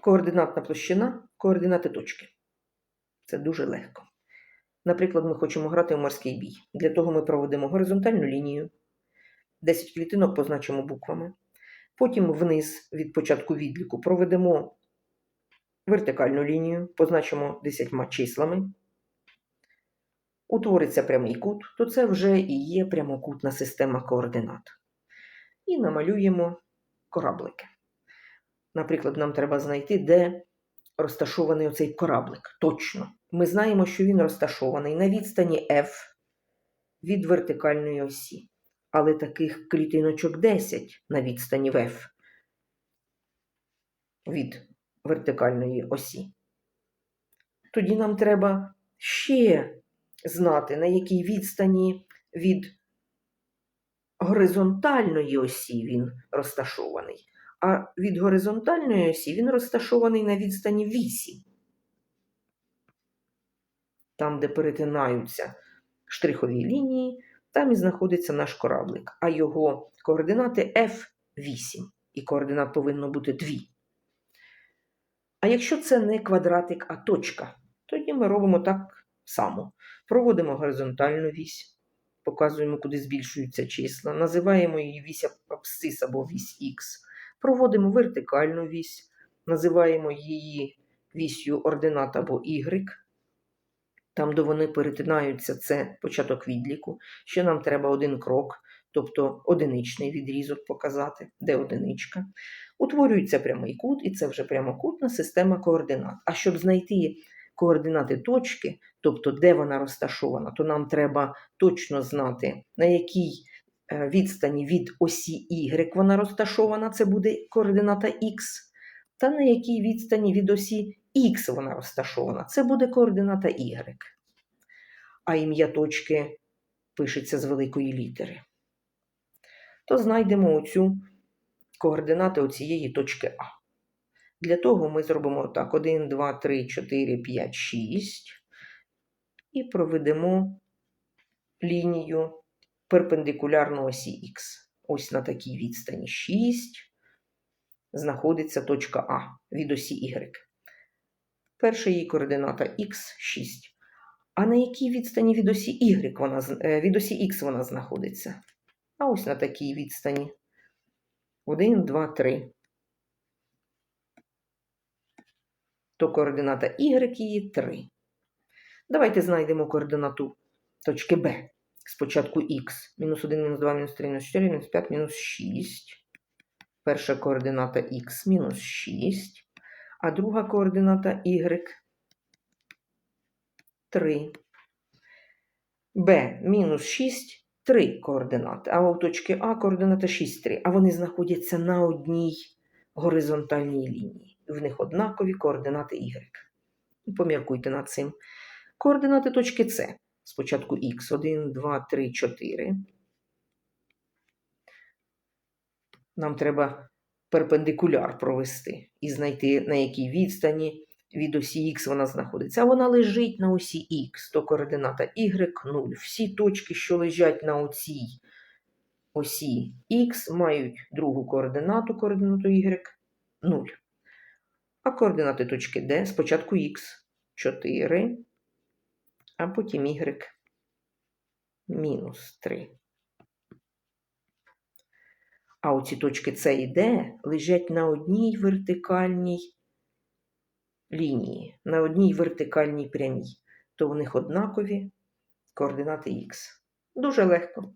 Координатна площина, координати точки. Це дуже легко. Наприклад, ми хочемо грати в морський бій. Для того ми проводимо горизонтальну лінію. 10 клітинок позначимо буквами. Потім вниз від початку відліку проведемо вертикальну лінію, позначимо 10 числами. Утвориться прямий кут, то це вже і є прямокутна система координат. І намалюємо кораблики. Наприклад, нам треба знайти, де розташований оцей кораблик. Точно. Ми знаємо, що він розташований на відстані F від вертикальної осі. Але таких клітиночок 10 на відстані в F від вертикальної осі. Тоді нам треба ще знати, на якій відстані від горизонтальної осі він розташований. А від горизонтальної осі він розташований на відстані 8. Там, де перетинаються штрихові лінії, там і знаходиться наш кораблик. А його координати F8. І координат повинно бути 2. А якщо це не квадратик, а точка, тоді ми робимо так само. Проводимо горизонтальну вісь, показуємо, куди збільшуються числа, називаємо її вісь абсцис або вісь Х. Проводимо вертикальну вісь, називаємо її вісью ординат або Y. Там, де вони перетинаються, це початок відліку. Ще нам треба один крок, тобто одиничний відрізок показати, де одиничка. Утворюється прямий кут, і це вже прямокутна система координат. А щоб знайти координати точки, тобто де вона розташована, то нам треба точно знати, на якій відстані від осі Y вона розташована, це буде координата Х, та на якій відстані від осі Х вона розташована, це буде координата Y. А ім'я точки пишеться з великої літери. То знайдемо оцю координати оцієї точки А. Для того ми зробимо так: 1, 2, 3, 4, 5, 6. І проведемо лінію перпендикулярно осі Х. Ось на такій відстані 6 знаходиться точка А від осі Y. Перша її координата Х 6. А на якій відстані від осі Y вона, е, від осі Х вона знаходиться? А ось на такій відстані. 1, 2, 3. То координата Y її 3. Давайте знайдемо координату точки Б. Спочатку Х. Мінус 1, мінус 2, мінус 3, мінус 4, мінус 5, мінус 6. Перша координата Х мінус 6. А друга координата Y 3. Б мінус 6, 3 координати. А у точки А координата 6, 3. А вони знаходяться на одній горизонтальній лінії. В них однакові координати Y. Поміркуйте над цим. Координати точки С. Спочатку Х 1, 2, 3, 4. Нам треба перпендикуляр провести і знайти, на якій відстані від осі Х вона знаходиться. А вона лежить на осі Х, то координата Y 0. Всі точки, що лежать на оцій осі Х, мають другу координату, координату Y 0. А координати точки D спочатку Х 4, а потім Y мінус 3. А оці точки С і Д лежать на одній вертикальній лінії, на одній вертикальній прямій, то в них однакові координати Х. Дуже легко.